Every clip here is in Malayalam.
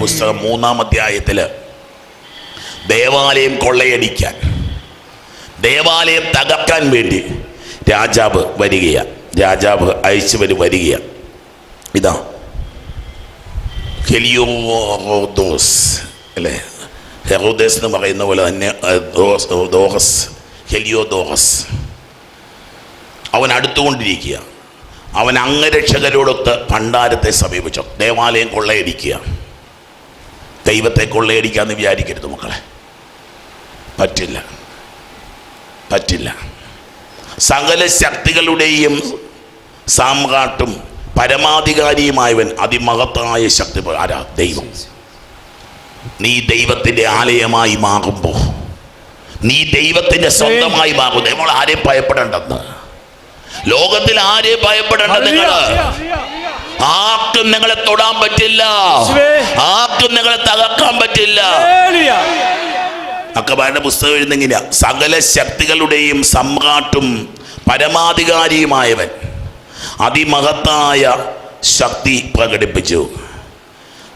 പുസ്തകം മൂന്നാം അധ്യായത്തിൽ ദേവാലയം കൊള്ളയടിക്കാൻ ദേവാലയം തകർക്കാൻ വേണ്ടി രാജാവ് വരികയാണ് രാജാവ് അയച്ചവർ വരികയാണ് ഇതാ. ഹെലിയോദോസ് അല്ലേ? ഹെറോദേസ് എന്ന് പറയുന്ന പോലെ തന്നെ ദോഹസ് ഹെലിയോ ദോഹസ് അവൻ അടുത്തുകൊണ്ടിരിക്കുക അവൻ അംഗരക്ഷകരോടൊത്ത് ഭണ്ഡാരത്തെ സമീപിച്ചു. ദേവാലയം കൊള്ളയടിക്കുക ദൈവത്തെ കൊള്ളയടിക്കാന്ന് വിചാരിക്കരുത് മക്കളെ. പറ്റില്ല. പറ്റില്ല. സകല ശക്തികളുടെയും സാമ്രാട്ടും പരമാധികാരിയുമായവൻ അതിമഹത്തായ ശക്തി ആരാ? ദൈവം. നീ ദൈവത്തിന്റെ ആലയമായി മാറുമ്പോൾ നീ ദൈവത്തിന്റെ സ്വന്തമായി മാറും നമ്മൾ ആരെയും ഭയപ്പെടേണ്ടെന്ന് ലോകത്തിൽ ആരെയും ഭയപ്പെടേണ്ട നിങ്ങൾ ആർക്കും നിങ്ങളെ തൊടാൻ പറ്റില്ല. ആർക്കും നിങ്ങളെ തകർക്കാൻ പറ്റില്ല. അക്കബാരുടെ പുസ്തകം എഴുതുന്നില്ല സകല ശക്തികളുടെയും സമ്രാട്ടും പരമാധികാരിയുമായവൻ. അതിമഹത്തായ ശക്തി പ്രകടിപ്പിച്ചു.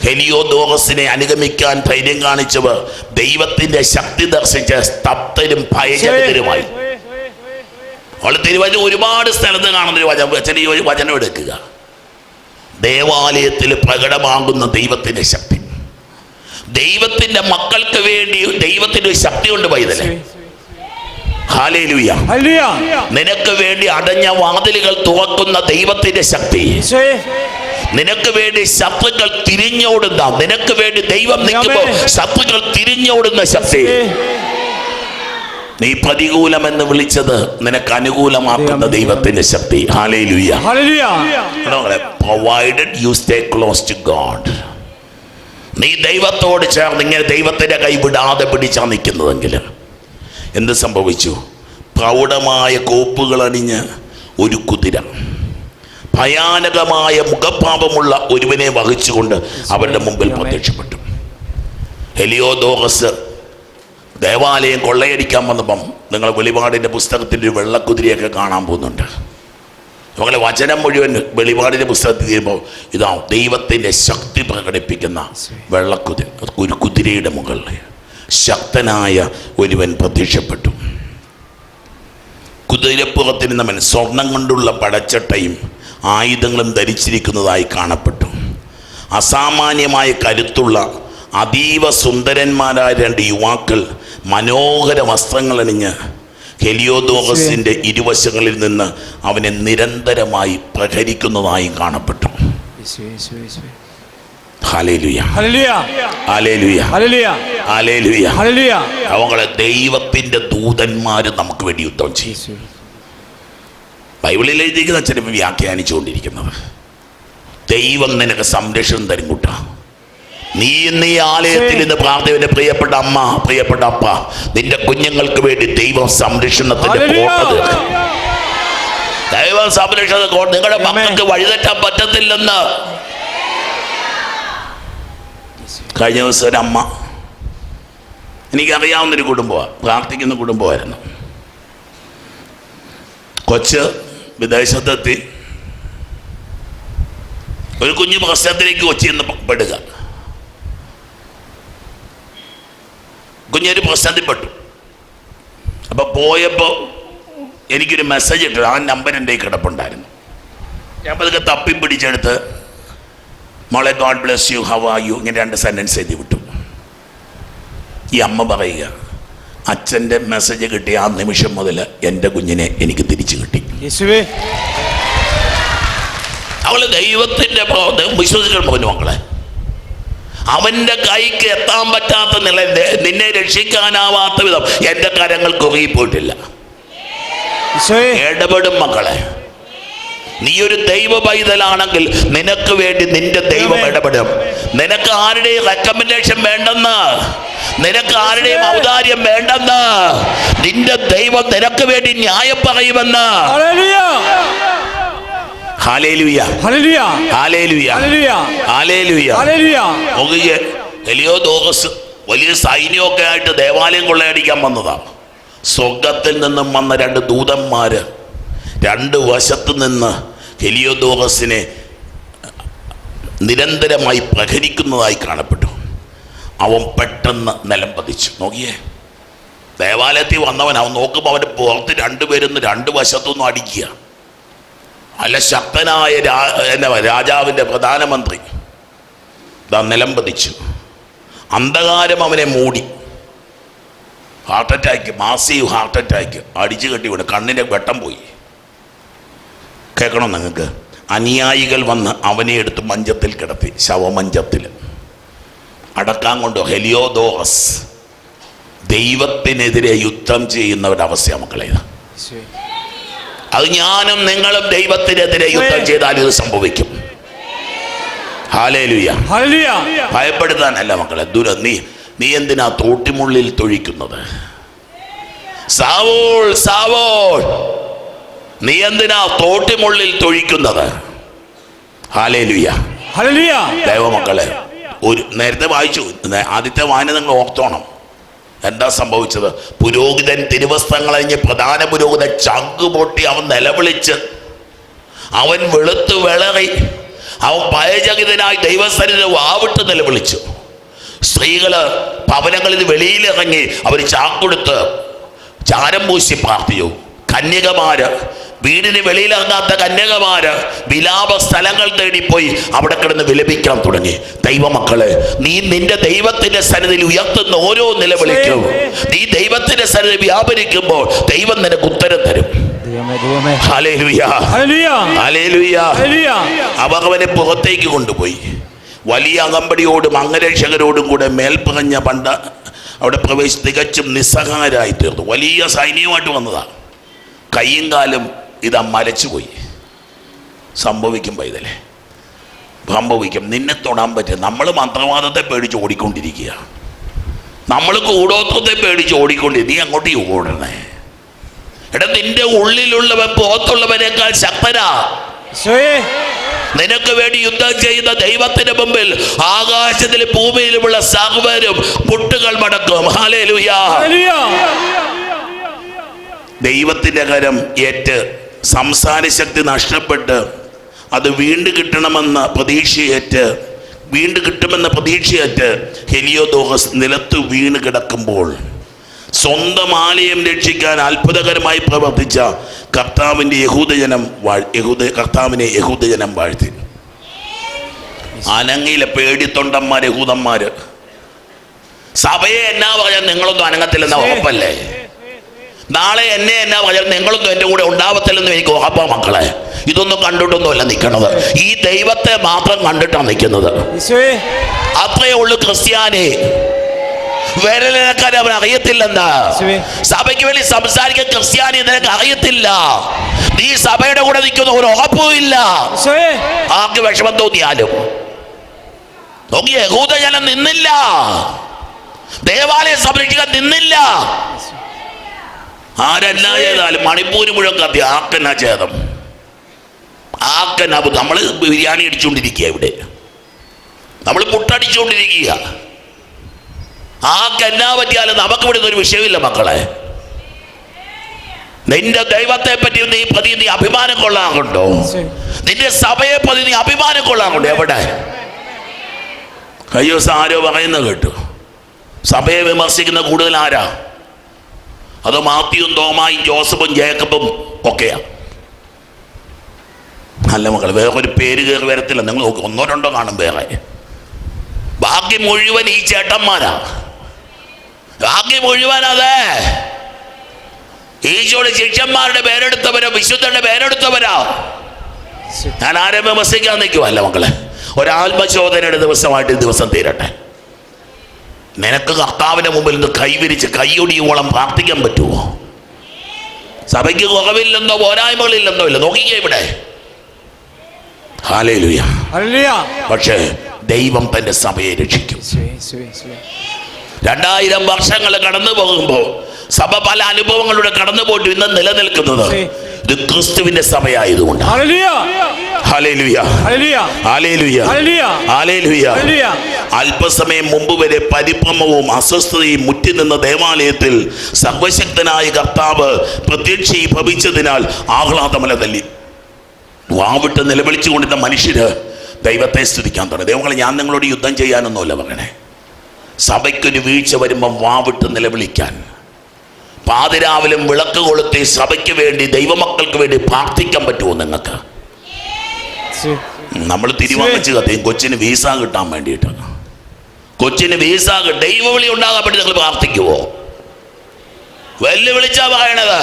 ഹെലിയോദോറസിനെ അനുഗമിക്കാൻ ധൈര്യം കാണിച്ചവർ ദൈവത്തിന്റെ ശക്തി ദർശിച്ച സ്തബ്ധരും ഭയചരിതരുമായി അവൾ തിരുവചനം ഒരുപാട് സ്ഥലത്ത് കാണുന്ന ഒരു വചനം. വചനം എടുക്കുക. ദേവാലയത്തിൽ പ്രകടമാകുന്ന ദൈവത്തിന്റെ ശക്തി. ദൈവത്തിന്റെ മക്കൾക്ക് വേണ്ടി ദൈവത്തിന്റെ ഒരു ശക്തിയുണ്ട് പൈതലെ. ഹാലേലുയ. നിനക്ക് വേണ്ടി അടഞ്ഞ വാതിലുകൾ തുറക്കുന്ന ദൈവത്തിന്റെ ശക്തി. നിനക്ക് വേണ്ടി ശത്രുക്കൾ തിരിഞ്ഞോടുന്ന നിനക്ക് വേണ്ടി ദൈവം നിൽക്കുമ്പോൾ ശത്രുക്കൾ തിരിഞ്ഞോടുന്ന ശക്തി. നീ പ്രതികൂലം എന്ന് വിളിച്ചത് നിനക്ക് അനുകൂലമാക്കുന്ന ദൈവത്തിന്റെ ശക്തി. Hallelujah provided you stay close to God നീ ദൈവത്തോട് ചേർന്ന് ഇങ്ങനെ ദൈവത്തിന്റെ കൈ വിടാതെ പിടിച്ചാ നിൽക്കുന്നതെങ്കിൽ എന്ത് സംഭവിച്ചു? പ്രൗഢമായ കോപ്പുകൾ അണിഞ്ഞ് ഒരു കുതിര ഭയാനകമായ മുഖഭാവമുള്ള ഒരുവനെ വഹിച്ചുകൊണ്ട് അവരുടെ മുമ്പിൽ പ്രത്യക്ഷപ്പെട്ടു. ഹെലിയോദോറസ് ദേവാലയം കൊള്ളയടിക്കാൻ വന്നപ്പം നിങ്ങൾ വെളിപാടിന്റെ പുസ്തകത്തിന്റെ ഒരു വെള്ളക്കുതിരിയൊക്കെ കാണാൻ പോകുന്നുണ്ട്. നമ്മളെ വചനം മുഴുവൻ വെളിപാടിന്റെ പുസ്തകത്തിൽ തീരുമ്പോൾ ഇതാ ദൈവത്തിന്റെ ശക്തി പ്രകടിപ്പിക്കുന്ന വെള്ളക്കുതിര ഒരു കുതിരയുടെ മുകളിൽ ശക്തനായ ഒരുവൻ പ്രത്യക്ഷപ്പെട്ടു. കുതിരപ്പുറത്തിന് നമ്മൻ സ്വർണം കൊണ്ടുള്ള പടച്ചട്ടയും ആയുധങ്ങളും ധരിച്ചിരിക്കുന്നതായി കാണപ്പെട്ടു. അസാമാന്യമായ കരുത്തുള്ള അതീവ സുന്ദരന്മാരായ രണ്ട് യുവാക്കൾ മനോഹര വസ്ത്രങ്ങൾ അണിഞ്ഞ് ഹെലിയോദോഹസിന്റെ ഇരുവശങ്ങളിൽ നിന്ന് അവനെ നിരന്തരമായി പ്രഹരിക്കുന്നതായി കാണപ്പെട്ടു. അവങ്ങളെ ദൈവത്തിന്റെ ദൂതന്മാർ നമുക്ക് വേണ്ടി യുദ്ധം ചെയ്യും. ബൈബിളിൽ എഴുതിയിരിക്കുന്ന ചിലപ്പോൾ വ്യാഖ്യാനിച്ചുകൊണ്ടിരിക്കുന്നത്. ദൈവം നിനക്ക് സംരക്ഷണം തരും കൂട്ട. നീ ഇന്ന് ഈ ആലയത്തിൽ ഇന്ന് പ്രാർത്ഥന പ്രിയപ്പെട്ട അമ്മ പ്രിയപ്പെട്ട അപ്പ നിന്റെ കുഞ്ഞുങ്ങൾക്ക് വേണ്ടി ദൈവം സംരക്ഷണത്തിന്റെ കോട്ട തീർക്കും ദൈവം സംരക്ഷണ കോട്ട. നിങ്ങളുടെ മക്കൾക്ക് വഴിതെറ്റാൻ പറ്റത്തില്ലെന്ന്. കഴിഞ്ഞ ദിവസം ഒരു അമ്മ എനിക്കറിയാവുന്നൊരു കുടുംബമാണ് പ്രാർത്ഥിക്കുന്ന കുടുംബമായിരുന്നു. കൊച്ച് വിദേശത്തെത്തി. ഒരു കുഞ്ഞു പ്രശ്നത്തിലേക്ക് കൊച്ചി എന്ന് പെടുക. കുഞ്ഞൊരു പ്രശ്നത്തിൽപ്പെട്ടു അപ്പൊ പോയപ്പോൾ എനിക്കൊരു മെസ്സേജ് ഇട്ടു. ആ നമ്പർ എന്റെ കിടപ്പുണ്ടായിരുന്നു. ഞാൻ പതുക്കെ തപ്പി പിടിച്ചെടുത്ത് മോളെ God bless you how are you ഇങ്ങനെ രണ്ട് സെന്റൻസ് എഴുതി വിട്ടു. ഈ അമ്മ പറയുക അച്ഛന്റെ മെസ്സേജ് കിട്ടിയ ആ നിമിഷം മുതൽ എന്റെ കുഞ്ഞിനെ എനിക്ക് തിരിച്ചു കിട്ടി. അവൾ ദൈവത്തിന്റെ വിശ്വസിക്കാൻ പോകുന്നു മക്കളെ. അവന്റെ കൈക്ക് എത്താൻ പറ്റാത്ത നില നിന്നെ രക്ഷിക്കാനാവാത്ത വിധം എന്റെ കരങ്ങൾ കുറുകിപ്പോയിട്ടില്ല. ഇടപെടും മക്കളെ. നീ ഒരു ദൈവ പൈതലാണെങ്കിൽ നിനക്ക് വേണ്ടി നിന്റെ ദൈവം ഇടപെടും. നിനക്ക് ആരുടെയും റെക്കമെൻഡേഷൻ വേണ്ടെന്ന്. നിനക്ക് ആരുടെയും ഔദാര്യം വേണ്ടെന്ന്. നിന്റെ ദൈവം നിനക്ക് വേണ്ടി ന്യായം പറയുമെന്ന് Hallelujah. Hallelujah Hallelujah. Hallelujah Hallelujah. Hallelujah Hallelujah. നോക്കിയേ എലിയോ ദോഹസ് വലിയ സൈന്യമൊക്കെ ആയിട്ട് ദേവാലയം കൊള്ളയടിക്കാൻ വന്നതാ. സ്വർഗത്തിൽ നിന്നും വന്ന രണ്ട് ദൂതന്മാര് രണ്ട് വശത്ത് നിന്ന് ഹെലിയോദോറസിനെ നിരന്തരമായി പ്രഹരിക്കുന്നതായി കാണപ്പെട്ടു. അവൻ പെട്ടെന്ന് നിലം പതിച്ചു. നോക്കിയേ. ദേവാലയത്തിൽ വന്നവൻ അവൻ നോക്കുമ്പോൾ അവന്റെ പുറത്ത് രണ്ടുപേരും രണ്ട് വശത്തുനിന്നും അടിക്കുക. അല്ല ശക്തനായ രാ രാജാവിന്റെ പ്രധാനമന്ത്രി. ഇതാ നിലം പതിച്ചു. അന്ധകാരം അവനെ മൂടി. Heart attack massive heart attack. അടിച്ചു കെട്ടി വീണ്. കണ്ണിന്റെ വെട്ടം പോയി. കേൾക്കണം നിങ്ങൾക്ക്? അനുയായികൾ വന്ന് അവനെ എടുത്ത് മഞ്ചത്തിൽ കിടത്തി. ശവമഞ്ചത്തിൽ. അടക്കാൻ കൊണ്ട്? ഹെലിയോദോറസ്. ദൈവത്തിനെതിരെ യുദ്ധം ചെയ്യുന്നവരുടെ അവസ്ഥ മക്കളേതാണ്. അത് ഞാനും നിങ്ങളും ദൈവത്തിനെതിരെ യുദ്ധം ചെയ്താൽ ഇത് സംഭവിക്കും. ഭയപ്പെടുത്താനല്ല മക്കളെ ദുര നീ നീ എന്തിനാ തോട്ടിമുള്ളിൽ തൊഴിക്കുന്നത്? സാവോൾ സാവോൾ നീ എന്തിനാ തോട്ടിമുള്ളിൽ തൊഴിക്കുന്നത്. ദൈവമക്കളെ ഒരു നേരത്തെ വായിച്ചു ആദ്യത്തെ വായന നിങ്ങൾ ഓർത്തോണം. എന്താ സംഭവിച്ചത്? പുരോഹിതൻ തിരുവസ്ത്രങ്ങൾ അഴിഞ്ഞ് പ്രധാന പുരോഹിതൻ ചങ്ക് പൊട്ടി അവൻ നിലവിളിച്ച്. അവൻ വെളുത്ത് വിളറി. അവൻ ഭയചകിതനായി ദൈവസ്ഥനെ വാവിട്ട് നിലവിളിച്ചു. സ്ത്രീകൾ ഭവനങ്ങളിൽ വെളിയിലിറങ്ങി അവർ ചാക്കൊടുത്ത് ചാരം പൂശി പ്രാർത്ഥിച്ചു. കന്യകമാര് വീടിന് വെളിയിലിറങ്ങാത്ത കന്യകമാര് വിലാപ സ്ഥലങ്ങൾ തേടിപ്പോയി അവിടെ കിടന്ന് വിലപിക്കാൻ തുടങ്ങി. ദൈവമക്കളെ നീ നിന്റെ ദൈവത്തിന്റെ സന്നിധിയിൽ ഉയർത്തുന്ന ഓരോ നിലവിളിക്കും. നീ ദൈവത്തിന്റെ സന്നിധി വ്യാപരിക്കുമ്പോൾ ദൈവം നിനക്ക് ഉത്തരം തരും. അവനെ പുറത്തേക്ക് കൊണ്ടുപോയി. വലിയ അകമ്പടിയോടും അംഗരക്ഷകരോടും കൂടെ മേൽപ്പറഞ്ഞ പണ്ട് അവിടെ പ്രവേശി തികച്ചും നിസ്സഹായരായി തീർന്നു വലിയ സൈന്യമായിട്ട് വന്നതാണ്. കയ്യും കാലും ഇതാ മലച്ചുപോയി. സംഭവിക്കും പൈതലേ. സംഭവിക്കും. നിന്നെ തൊടാൻ പറ്റും നമ്മൾ മന്ത്രവാദത്തെ പേടിച്ച് ഓടിക്കൊണ്ടിരിക്കുക. നമ്മൾ കൂടോത്വത്തെ പേടിച്ച് ഓടിക്കൊണ്ടിരിക്കും നീ അങ്ങോട്ട് ഓടണേ. എടാ നിന്റെ ഉള്ളിലുള്ളവൻ പുറത്തുള്ളവനേക്കാൾ ശക്തരാ നിനക്ക് വേണ്ടി യുദ്ധം ചെയ്യുന്ന ദൈവത്തിന് മുമ്പിൽ ആകാശത്തിലും ഭൂമിയിലുമുള്ള സർവരും മുട്ടുകൾ മടക്കും. ഹാലേലുയാ. ദൈവത്തിന്റെ കരം ഏറ്റ് സംസാര ശക്തി നഷ്ടപ്പെട്ട് അത് വീണ്ടും കിട്ടണമെന്ന പ്രതീക്ഷയേറ്റ് വീണ്ടും കിട്ടുമെന്ന പ്രതീക്ഷയേറ്റ് ഹെലിയോദോഹസ് നിലത്ത് വീണ് കിടക്കുമ്പോൾ സ്വന്തം ആലയം രക്ഷിക്കാൻ അത്ഭുതകരമായി പ്രവർത്തിച്ച കർത്താവിന്റെ യഹൂദജനം യഹൂദ കർത്താവിനെ യഹൂദജനം വാഴ്ത്തി. അനങ്ങിയിലെ പേടിത്തൊണ്ടന്മാർ യഹൂദന്മാർ സഭയെ എന്നാ പറഞ്ഞാൽ നിങ്ങളൊന്നും അനങ്ങത്തില്ലെന്ന ഉറപ്പല്ലേ? നാളെ എന്നെ എന്നാ പറഞ്ഞാൽ നിങ്ങളൊന്നും എന്റെ കൂടെ ഉണ്ടാവത്തില്ലെന്ന് എനിക്ക് ഉറപ്പാ മക്കളെ. ഇതൊന്നും കണ്ടിട്ടൊന്നുമല്ല നിൽക്കണത് ഈ ദൈവത്തെ മാത്രം കണ്ടിട്ടാണ് നിൽക്കുന്നത്. അത്രയേ ഉള്ളൂ ക്രിസ്ത്യാനി. വിരലിനക്കാൻ അവൻ അറിയത്തില്ലെന്ന്. സഭയ്ക്ക് വേണ്ടി സംസാരിക്കാൻ ക്രിസ്ത്യാനി നിനക്ക് അറിയത്തില്ല. നീ സഭയുടെ കൂടെ നിൽക്കുന്ന ഒരു ഉറപ്പുമില്ല ഇല്ല. ആർക്ക് വിഷമം തോന്നിയാലും. നോക്കി യഹൂദജനം നിന്നില്ല. ദേവാലയം സംരക്ഷിക്കാൻ നിന്നില്ല. ആരെന്നാ ചെയ്താലും മണിപ്പൂര് മുഴുവൻ കത്തി ആക്കെന്നാ ചേതം ആക്കെന്നാ നമ്മൾ ബിരിയാണി അടിച്ചുകൊണ്ടിരിക്കുക ഇവിടെ. നമ്മൾ പുട്ടടിച്ചുകൊണ്ടിരിക്കുക ആക്കെന്നാ പറ്റിയാലും നമുക്ക് ഇവിടെ ഒരു വിഷയമില്ല മക്കളെ. നിന്റെ ദൈവത്തെ പറ്റി നീ പതി നീ അഭിമാനം കൊള്ളാൻ കൊണ്ടോ? നിന്റെ സഭയെ പതി നീ അഭിമാനം കൊള്ളാറുണ്ടോ എവിടെ? അയ്യോ ആരോ പറയുന്നത് കേട്ടു. സഭയെ വിമർശിക്കുന്ന കൂടുതൽ ആരാ? അത് മാത്യുവും തോമായും ജോസഫും ജേക്കബും ഒക്കെയാ. നല്ല മകൾ വേറെ ഒരു പേര് കയറി വരത്തില്ല. നിങ്ങൾ ഒന്നോ രണ്ടോ കാണും വേറെ. ബാക്കി മുഴുവൻ ഈ ചേട്ടന്മാരാ. ബാക്കി മുഴുവൻ അതെ. ഈശോയുടെ ശിഷ്യന്മാരുടെ പേരെടുത്തവരോ വിശുദ്ധന്റെ പേരെടുത്തവരാ. ഞാൻ ആരെ വിമർശിക്കാൻ നിൽക്കുമല്ല മക്കളെ. ഒരാത്മശോധനയുടെ ദിവസമായിട്ട് ഈ ദിവസം തീരട്ടെ. നിനക്ക് കർത്താവിന്റെ മുമ്പിൽ നിന്ന് കൈവിരിച്ച് കൈയൊടിയോളം പ്രാർത്ഥിക്കാൻ പറ്റുമോ? സഭയ്ക്ക് കുറവില്ലെന്നോ പോരായ്മകളില്ലെന്നോ ഇല്ല. നോക്കിക്കേ ഇവിടെ. പക്ഷേ ദൈവം തന്റെ സഭയെ രക്ഷിക്കും. രണ്ടായിരം വർഷങ്ങൾ കടന്നു പോകുമ്പോൾ സഭ പല അനുഭവങ്ങളുടെ കടന്നു പോയിട്ട് ഇന്ന് നിലനിൽക്കുന്നത് ഇത് ക്രിസ്തുവിന്റെ സഭയായതുകൊണ്ട് അല്പസമയം മുമ്പ് വരെ പരിഭ്രമവും അസ്വസ്ഥതയും മുറ്റി നിന്ന ദേവാലയത്തിൽ സർവശക്തനായ കർത്താവ് പ്രത്യക്ഷീ ഭവിച്ചതിനാൽ ആഹ്ലാദമല തല്ലി. വാവിട്ട് നിലവിളിച്ചുകൊണ്ടിരുന്ന മനുഷ്യര് ദൈവത്തെ സ്തുതിക്കാൻ തുടങ്ങി. ദൈവങ്ങളെ ഞാൻ നിങ്ങളോട് യുദ്ധം ചെയ്യാനൊന്നുമല്ല പറയണേ സഭയ്ക്കൊരു വീഴ്ച വരുമ്പം വാവിട്ട് നിലവിളിക്കാൻ. പാതിരാവിലും വിളക്ക് കൊളുത്തി സഭയ്ക്ക് വേണ്ടി ദൈവമക്കൾക്ക് വേണ്ടി പ്രാർത്ഥിക്കാൻ പറ്റുമോ നിങ്ങൾക്ക്. നമ്മൾ തിരുവാങ്ങിച്ച് കത്തിയും കൊച്ചിന് വീസ കിട്ടാൻ വേണ്ടിയിട്ടാണ്. കൊച്ചിന് വീസ ദൈവവിളി ഉണ്ടാകാൻ വേണ്ടി നിങ്ങൾ പ്രാർത്ഥിക്കുവോ? വെല്ലുവിളിച്ചാ പറയണത്.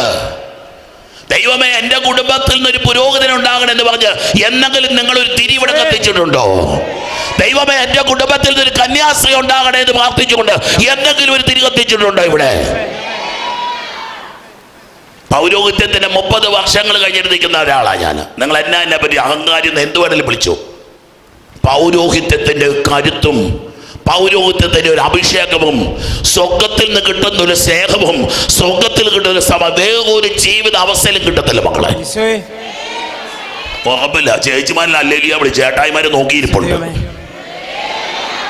ദൈവമേ എന്റെ കുടുംബത്തിൽ നിന്ന് ഒരു പുരോഗതി ഉണ്ടാകണം എന്ന് പറഞ്ഞ് എന്നെങ്കിലും നിങ്ങൾ ഒരു തിരിവിടെ കത്തിച്ചിട്ടുണ്ടോ? ദൈവമേ എന്റെ കുടുംബത്തിൽ നിന്ന് ഒരു കന്യാസ്ത്രീ ഉണ്ടാകണേ എന്ന് പ്രാർത്ഥിച്ചുകൊണ്ട് എന്തെങ്കിലും ഒരു തിരി കത്തിച്ചിട്ടുണ്ടോ ഇവിടെ? പൗരോഹിത്യത്തിന്റെ മുപ്പത് വർഷങ്ങൾ കഴിഞ്ഞിട്ട് നിൽക്കുന്ന ഒരാളാണ് ഞാൻ. നിങ്ങൾ എന്നെ എന്നെ പറ്റി അഹങ്കാരി എന്ത് വേണേലും വിളിച്ചു. പൗരോഹിത്യത്തിന്റെ കരുത്തും പൗരോഹിത്യത്തിന്റെ ഒരു അഭിഷേകവും സ്വർഗത്തിൽ നിന്ന് കിട്ടുന്ന ഒരു സ്നേഹവും സ്വർഗത്തിൽ കിട്ടുന്ന ഒരു സമ വേറൊരു ജീവിത അവസ്ഥയിലും കിട്ടത്തില്ല മക്കളെ. ഉറപ്പില്ല ചേച്ചിമാരിൽ അല്ലെങ്കിൽ വിളി ചേട്ടായിമാരെ നോക്കിയിരിപ്പുണ്ട്.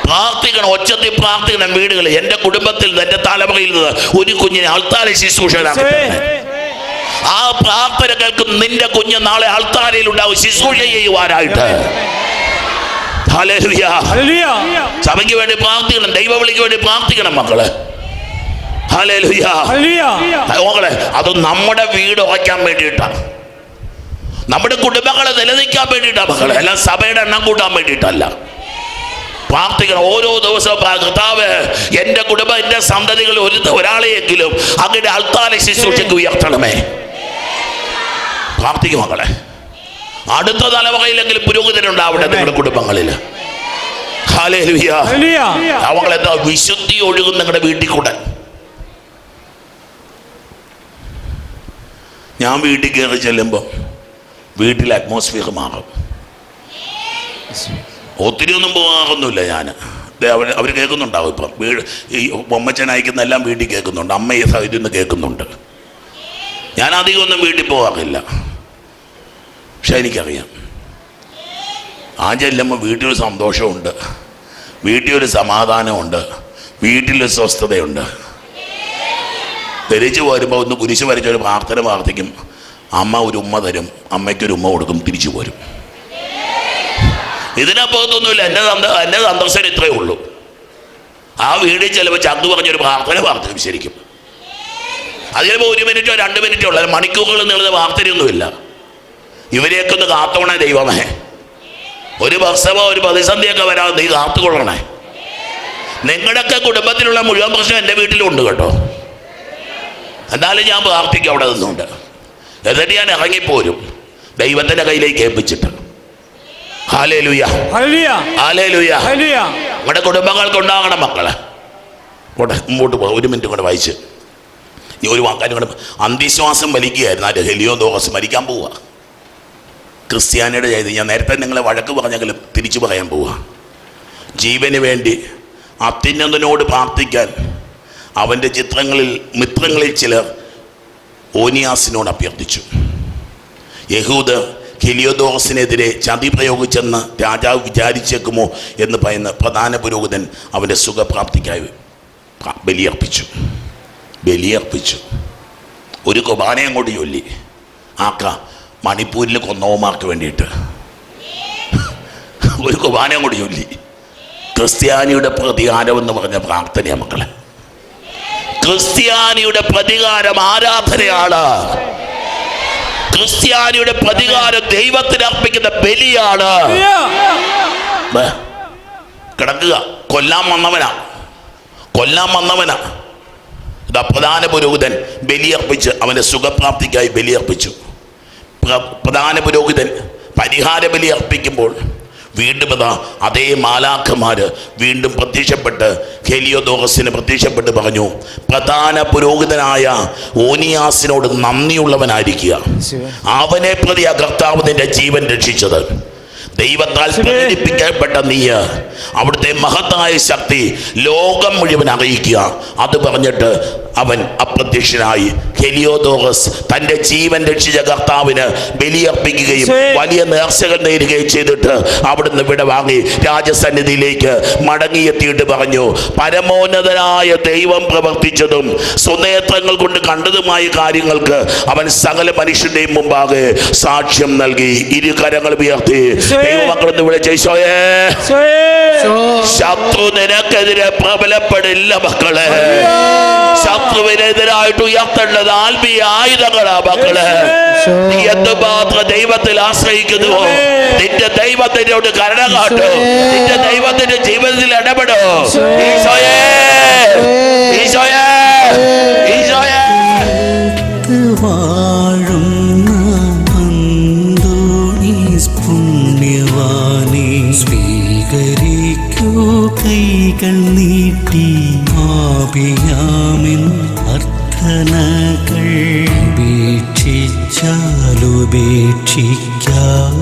പ്രാർത്ഥിക്കണം ഒച്ചത്തിൽ പ്രാർത്ഥിക്കണം വീടുകളിൽ. എന്റെ കുടുംബത്തിൽ നിന്ന് എന്റെ തലമുറയിൽ നിന്ന് ഒരു കുഞ്ഞിനെ അൾത്താല യേശുവേ. ആ പ്രാർത്ഥന കേൾക്കും നിന്റെ കുഞ്ഞ് നാളെ അൾത്താരയിൽ ഉണ്ടാവും. ശുശ്രൂഷ ചെയ്യുവാനായിട്ട്. സഭയ്ക്ക് വേണ്ടി പ്രാർത്ഥിക്കണം. ദൈവവിളിക്ക് വേണ്ടി പ്രാർത്ഥിക്കണം മക്കൾ. മക്കളെ അത് നമ്മുടെ വീട് ഉറയ്ക്കാൻ വേണ്ടിയിട്ടാണ് നമ്മുടെ കുടുംബങ്ങളെ നിലനിൽക്കാൻ വേണ്ടിയിട്ടാണ് മക്കളെ. എല്ലാം സഭയുടെ എണ്ണം കൂട്ടാൻ വേണ്ടിയിട്ടല്ല. പ്രാർത്ഥിക്കണം. ഓരോ ദിവസവും കർത്താവ് എന്റെ കുടുംബം എന്റെ സന്തതികൾ ഒരു ഒരാളെയെങ്കിലും അങ്ങനെ അൾത്താലെ ശുശ്രൂഷയ്ക്ക് ഉയർത്തണമേ. പ്രാർത്ഥിക്കും മക്കളെ. അടുത്ത തലമുറയിലെങ്കിലും പുരോഗതി ഉണ്ടാവട്ടെ നിങ്ങളുടെ കുടുംബങ്ങളിൽ. അവങ്ങളെന്താ വിശുദ്ധി ഒഴുകും നിങ്ങളുടെ വീട്ടിൽ കൂടെ. ഞാൻ വീട്ടിൽ കയറി ചെല്ലുമ്പോൾ വീട്ടിലെ അറ്റ്മോസ്ഫിയർ മാറും. ഒത്തിരി ഒന്നും പോകാറൊന്നുമില്ല ഞാൻ അവർ അവർ കേൾക്കുന്നുണ്ടാവും ഇപ്പം. വീട് ഈ ബൊമ്മച്ചൻ അയക്കുന്ന എല്ലാം വീട്ടിൽ കേൾക്കുന്നുണ്ട്. അമ്മയെ നിന്ന് കേൾക്കുന്നുണ്ട്. ഞാൻ അധികം ഒന്നും വീട്ടിൽ പോകാറില്ല. പക്ഷെ എനിക്കറിയാം. ആ ചെല്ലുമ്പോൾ വീട്ടിലൊരു സന്തോഷമുണ്ട്. വീട്ടിലൊരു സമാധാനമുണ്ട്. വീട്ടിലൊരു സ്വസ്ഥതയുണ്ട്. തിരിച്ചു വരുമ്പോൾ ഒന്ന് കുരിശ് വരച്ചൊരു പ്രാർത്ഥന പ്രാർത്ഥിക്കും. അമ്മ ഒരു ഉമ്മ തരും. അമ്മയ്ക്കൊരു ഉമ്മ കൊടുക്കും. തിരിച്ചു പോരും. ഇതിനപ്പുറത്തൊന്നുമില്ല. എന്റെ സന്ത എന്റെ സന്ദർശനം ഇത്രയേ ഉള്ളൂ. ആ വീട് ചിലപ്പോൾ ചന്തു പറഞ്ഞൊരു പ്രാർത്ഥന പ്രാർത്ഥിക്കും ശരിക്കും. അത് ചിലപ്പോൾ ഒരു മിനിറ്റോ രണ്ട് മിനിറ്റോ ഉള്ളൂ. മണിക്കൂറുകൾ നീളുന്ന പ്രാർത്ഥനയൊന്നുമില്ല. ഇവരെയൊക്കെ ഒന്ന് കാത്തോണേ ദൈവമേ. ഒരു വർഷമോ ഒരു പ്രതിസന്ധിയൊക്കെ വരാതെ നീ കാത്തുകൊള്ളണേ. നിങ്ങളുടെയൊക്കെ കുടുംബത്തിലുള്ള മുഴുവൻ പ്രശ്നം എന്റെ വീട്ടിലുണ്ട് കേട്ടോ. എന്നാലും ഞാൻ പ്രാർത്ഥിക്കും അവിടെ നിന്നുണ്ട് എന്നിട്ട് ഞാൻ ഇറങ്ങിപ്പോരും. ദൈവത്തിന്റെ കയ്യിലേക്ക് ഏൽപ്പിച്ചിട്ട്. നമ്മുടെ കുടുംബങ്ങൾക്ക് ഉണ്ടാകണം മക്കളെ. പോട്ടെ മുമ്പോട്ട് പോകാം ഒരു മിനിറ്റ് കൂടെ വായിച്ച്. ഈ ഒരു വാക്കാനും കൂടെ അന്ധവിശ്വാസം വലിക്കുകയായിരുന്നു. ആ ഹെലിയോ ദോഹസ് മരിക്കാൻ പോവുക. ക്രിസ്ത്യാനിയുടെ ചെയ്ത് ഞാൻ നേരത്തെ നിങ്ങളെ വഴക്ക് പറഞ്ഞെങ്കിലും തിരിച്ചു പറയാൻ പോവുക ജീവന് വേണ്ടി അത്യുന്നതനോട് പ്രാർത്ഥിക്കാൻ അവന്റെ ചിത്രങ്ങളിൽ മിത്രങ്ങളിൽ ചിലർ ഓനിയാസിനോട് അഭ്യർത്ഥിച്ചു. യഹൂദ് ഹെലിയോദോസിനെതിരെ ചതി പ്രയോഗിച്ചെന്ന് രാജാവ് വിചാരിച്ചേക്കുമോ എന്ന് ഭയന്ന് പ്രധാന പുരോഹിതൻ അവന്റെ സുഖപ്രാപ്തിക്കായി പ്ര- ബലിയർപ്പിച്ചു. ബലിയർപ്പിച്ചു. ഒരു കുർബാനയും കൂടി ചൊല്ലി. ആക്ക മണിപ്പൂരിൽ കൊന്നവന്മാർക്ക് വേണ്ടിയിട്ട്. ഒരു കുർബാനയും കൂടി ചൊല്ലി. ക്രിസ്ത്യാനിയുടെ പ്രതികാരം എന്ന് പറഞ്ഞ പ്രാർത്ഥനയാണ് മക്കളെ. ക്രിസ്ത്യാനിയുടെ പ്രതികാരം ആരാധനയാണ്. ക്രിസ്ത്യാനിയുടെ പ്രതികാരം ദൈവത്തിന് അർപ്പിക്കുന്ന ബലിയാണ്. കിടക്കുക. കൊല്ലാൻ വന്നവനാ. കൊല്ലാൻ വന്നവനാ. പ്രധാന പുരോഹിതൻ ബലിയർപ്പിച്ച് അവന്റെ സുഖപ്രാപ്തിക്കായി ബലിയർപ്പിച്ചു. പ്രധാന പുരോഹിതൻ പരിഹാര ബലി അർപ്പിക്കുമ്പോൾ വീണ്ടും അതാ അതേ മാലാഖമാര് വീണ്ടും പ്രത്യക്ഷപ്പെട്ട് ഹെലിയോദോഹസിന് പ്രത്യക്ഷപ്പെട്ട് പറഞ്ഞു പ്രധാന പുരോഹിതനായ ഓനിയാസിനോട് നന്ദിയുള്ളവനായിരിക്കുക. അവനെ പ്രതി ആ കർത്താവ് നിന്റെ ജീവൻ രക്ഷിച്ചത്. ദൈവത്താൽ പ്രകടിപ്പിക്കപ്പെട്ട നീ അവിടുത്തെ മഹത്തായ ശക്തി ലോകം മുഴുവൻ അറിയിക്കുക. അത് പറഞ്ഞിട്ട് അവൻ അപ്രത്യക്ഷനായി ഹെലിയോദോറസ് തന്റെ ജീവൻ രക്ഷിച്ച കർത്താവിന് ബലിയർപ്പിക്കുകയും വലിയ നേർച്ചകൾ നേരുകയും ചെയ്തിട്ട് അവിടുന്ന് വിട വാങ്ങി രാജസന്നിധിയിലേക്ക് മടങ്ങിയെത്തിയിട്ട് പറഞ്ഞു പരമോന്നതനായ ദൈവം പ്രവർത്തിച്ചതും സ്വനേത്രങ്ങൾ കൊണ്ട് കണ്ടതുമായ കാര്യങ്ങൾക്ക് അവൻ സകല മനുഷ്യന്റെയും മുമ്പാകെ സാക്ഷ്യം നൽകി ഇരു കരങ്ങൾ ഉയർത്തി. ദൈവമക്കളെന്ന് വിളിച്ചോയേ ശത്രു നിനക്കെതിരെ പ്രബലപ്പെടില്ല മക്കളെ. ശത്രുവിനെതിരായിട്ട് ഉയർത്തേണ്ടത് ആത്മീയ ആയുധങ്ങളാ മക്കൾ. നീ എന്തുമാത്രം ദൈവത്തിൽ ആശ്രയിക്കുന്നുവോ? നിന്റെ ദൈവത്തിനോട് കരുണ കാട്ടോ. നിന്റെ ദൈവത്തിന്റെ ജീവിതത്തിൽ ഇടപെടോ. ഈശോയേ. ഈശോയേ. ഈശോയേ. കൈകൾ നീട്ടി ആപിയാമിൻ അർത്ഥനകൾ ഉപേക്ഷിച്ചാലുപേക്ഷിക്കാതെ